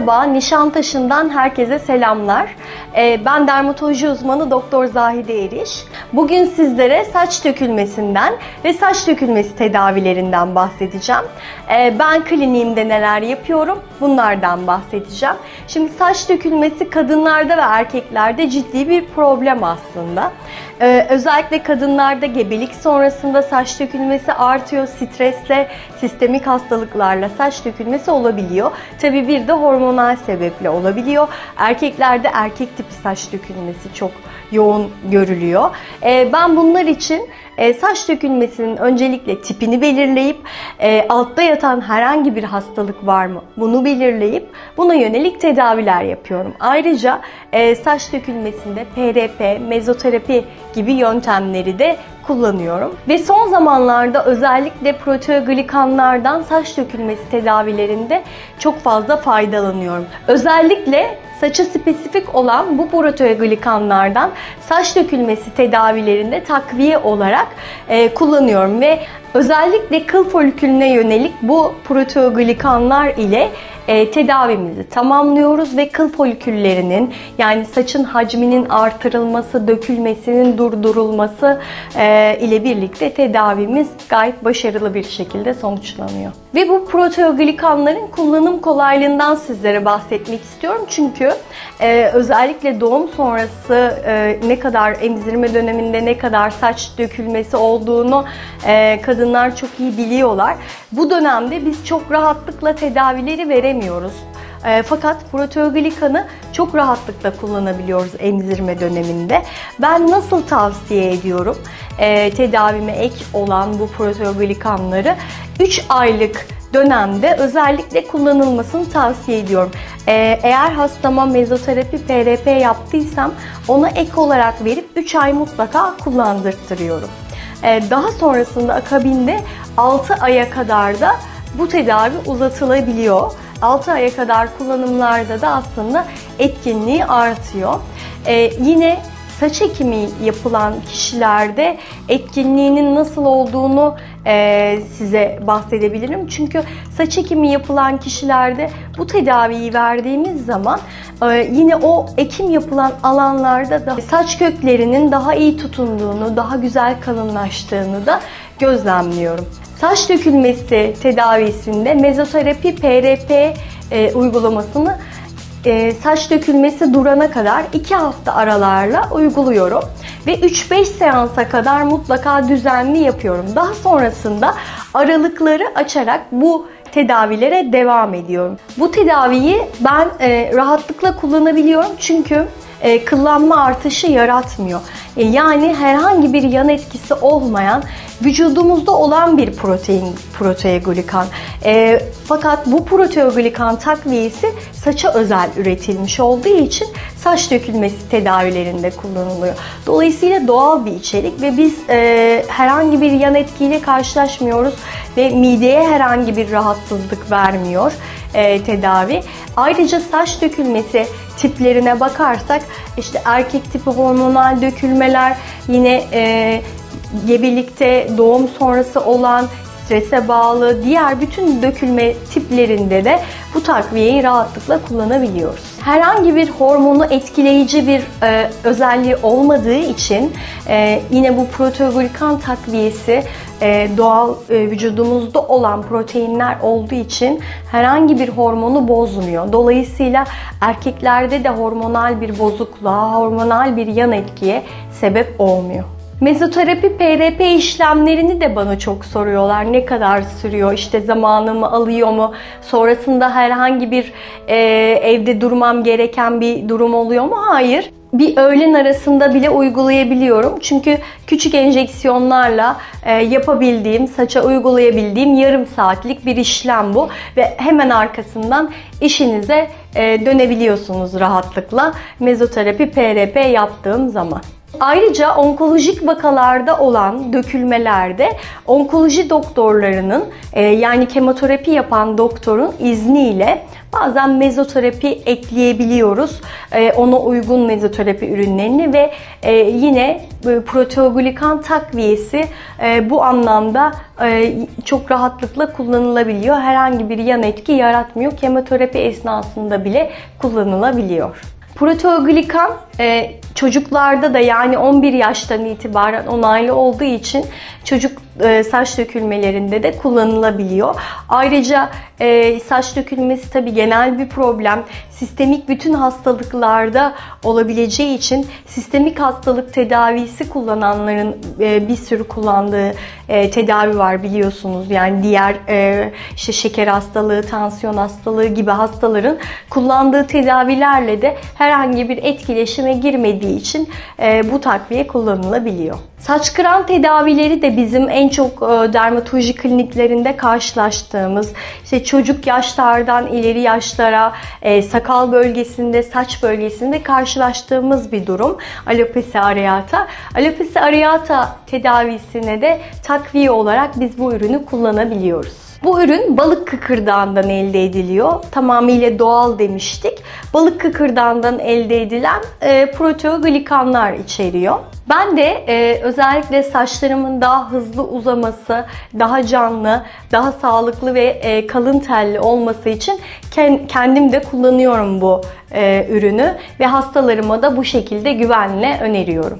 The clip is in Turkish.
Merhaba, Nişantaşı'ndan herkese selamlar. Ee, Ben dermatoloji uzmanı Doktor Zahide Eriş. Bugün sizlere saç dökülmesinden ve saç dökülmesi tedavilerinden bahsedeceğim. Ee, Ben kliniğimde neler yapıyorum bunlardan bahsedeceğim. Şimdi saç dökülmesi kadınlarda ve erkeklerde ciddi bir problem aslında. Ee, Özellikle kadınlarda gebelik sonrasında saç dökülmesi artıyor. Stresle, sistemik hastalıklarla saç dökülmesi olabiliyor. Tabii bir de hormonal sebeple olabiliyor. Erkeklerde erkek tipi saç dökülmesi çok yoğun görülüyor. Ee, Ben bunlar için e, saç dökülmesinin öncelikle tipini belirleyip e, altta yatan herhangi bir hastalık var mı bunu belirleyip buna yönelik tedaviler yapıyorum. Ayrıca e, saç dökülmesinde PRP, mezoterapi gibi yöntemleri de kullanıyorum. Ve son zamanlarda özellikle proteoglikanlardan saç dökülmesi tedavilerinde çok fazla faydalanıyorum. Özellikle saça spesifik olan bu proteoglikanlardan saç dökülmesi tedavilerinde takviye olarak e, kullanıyorum. Ve özellikle kıl folikülüne yönelik bu proteoglikanlar ile e, tedavimizi tamamlıyoruz ve kıl foliküllerinin yani saçın hacminin artırılması, dökülmesinin durdurulması e, ile birlikte tedavimiz gayet başarılı bir şekilde sonuçlanıyor. Ve bu proteoglikanların kullanım kolaylığından sizlere bahsetmek istiyorum. Çünkü e, özellikle doğum sonrası e, ne kadar emzirme döneminde ne kadar saç dökülmesi olduğunu e, kadınlar çok iyi biliyorlar. Bu dönemde biz çok rahatlıkla tedavileri veremiyoruz. E, fakat proteoglikanı çok rahatlıkla kullanabiliyoruz emzirme döneminde. Ben nasıl tavsiye ediyorum e, tedavime ek olan bu proteoglikanları? 3 aylık dönemde özellikle kullanılmasını tavsiye ediyorum. E, eğer hastama mezoterapi PRP yaptıysam ona ek olarak verip 3 ay mutlaka kullandırtırıyorum. E, daha sonrasında akabinde 6 aya kadar da bu tedavi uzatılabiliyor. 6 aya kadar kullanımlarda da aslında etkinliği artıyor. Ee, yine saç ekimi yapılan kişilerde etkinliğinin nasıl olduğunu e, size bahsedebilirim. Çünkü saç ekimi yapılan kişilerde bu tedaviyi verdiğimiz zaman e, yine o ekim yapılan alanlarda da saç köklerinin daha iyi tutunduğunu, daha güzel kalınlaştığını da gözlemliyorum. Saç dökülmesi tedavisinde mezoterapi PRP e, uygulamasını e, saç dökülmesi durana kadar 2 hafta aralarla uyguluyorum. Ve 3-5 seansa kadar mutlaka düzenli yapıyorum. Daha sonrasında aralıkları açarak bu tedavilere devam ediyorum. Bu tedaviyi ben e, rahatlıkla kullanabiliyorum çünkü e, kıllanma artışı yaratmıyor. E, yani herhangi bir yan etkisi olmayan vücudumuzda olan bir protein proteoglikan. E, fakat bu proteoglikan takviyesi saça özel üretilmiş olduğu için saç dökülmesi tedavilerinde kullanılıyor. Dolayısıyla doğal bir içerik ve biz e, herhangi bir yan etkiyle karşılaşmıyoruz ve mideye herhangi bir rahatsızlık vermiyor e, tedavi. Ayrıca saç dökülmesi tiplerine bakarsak işte erkek tipi hormonal dökülmeler yine e, gebelikte doğum sonrası olan strese bağlı diğer bütün dökülme tiplerinde de bu takviyeyi rahatlıkla kullanabiliyoruz. Herhangi bir hormonu etkileyici bir e, özelliği olmadığı için e, yine bu proteoglikan takviyesi e, doğal e, vücudumuzda olan proteinler olduğu için herhangi bir hormonu bozmuyor. Dolayısıyla erkeklerde de hormonal bir bozukluğa, hormonal bir yan etkiye sebep olmuyor. Mezoterapi PRP işlemlerini de bana çok soruyorlar. Ne kadar sürüyor? İşte zamanımı alıyor mu? Sonrasında herhangi bir e, evde durmam gereken bir durum oluyor mu? Hayır. Bir öğlen arasında bile uygulayabiliyorum. Çünkü küçük enjeksiyonlarla e, yapabildiğim, saça uygulayabildiğim yarım saatlik bir işlem bu. Ve hemen arkasından işinize e, dönebiliyorsunuz rahatlıkla mezoterapi PRP yaptığım zaman. Ayrıca onkolojik vakalarda olan dökülmelerde onkoloji doktorlarının e, yani kemoterapi yapan doktorun izniyle bazen mezoterapi ekleyebiliyoruz. E, ona uygun mezoterapi ürünlerini ve e, yine proteoglikan takviyesi bu anlamda çok rahatlıkla kullanılabiliyor. Herhangi bir yan etki yaratmıyor. Kemoterapi esnasında bile kullanılabiliyor. Proteoglikan e, çocuklarda da yani 11 yaştan itibaren onaylı olduğu için çocuk e, saç dökülmelerinde de kullanılabiliyor. Ayrıca e, saç dökülmesi tabii genel bir problem. Sistemik bütün hastalıklarda olabileceği için sistemik hastalık tedavisi kullananların e, bir sürü kullandığı tedavi var biliyorsunuz. Yani diğer işte şeker hastalığı, tansiyon hastalığı gibi hastaların kullandığı tedavilerle de herhangi bir etkileşime girmediği için e, bu takviye kullanılabiliyor. Saç kıran tedavileri de bizim en çok e, dermatoloji kliniklerinde karşılaştığımız işte çocuk yaşlardan ileri yaşlara e, sakal bölgesinde, saç bölgesinde karşılaştığımız bir durum. Alopecia areata. Alopecia areata tedavisine de takviye olarak biz bu ürünü kullanabiliyoruz. Bu ürün balık kıkırdağından elde ediliyor. Tamamıyla doğal demiştik. Balık kıkırdağından elde edilen e, proteoglikanlar içeriyor. Ben de e, özellikle saçlarımın daha hızlı uzaması, daha canlı, daha sağlıklı ve e, kalın telli olması için ken- kendim de kullanıyorum bu e, ürünü ve hastalarıma da bu şekilde güvenle öneriyorum.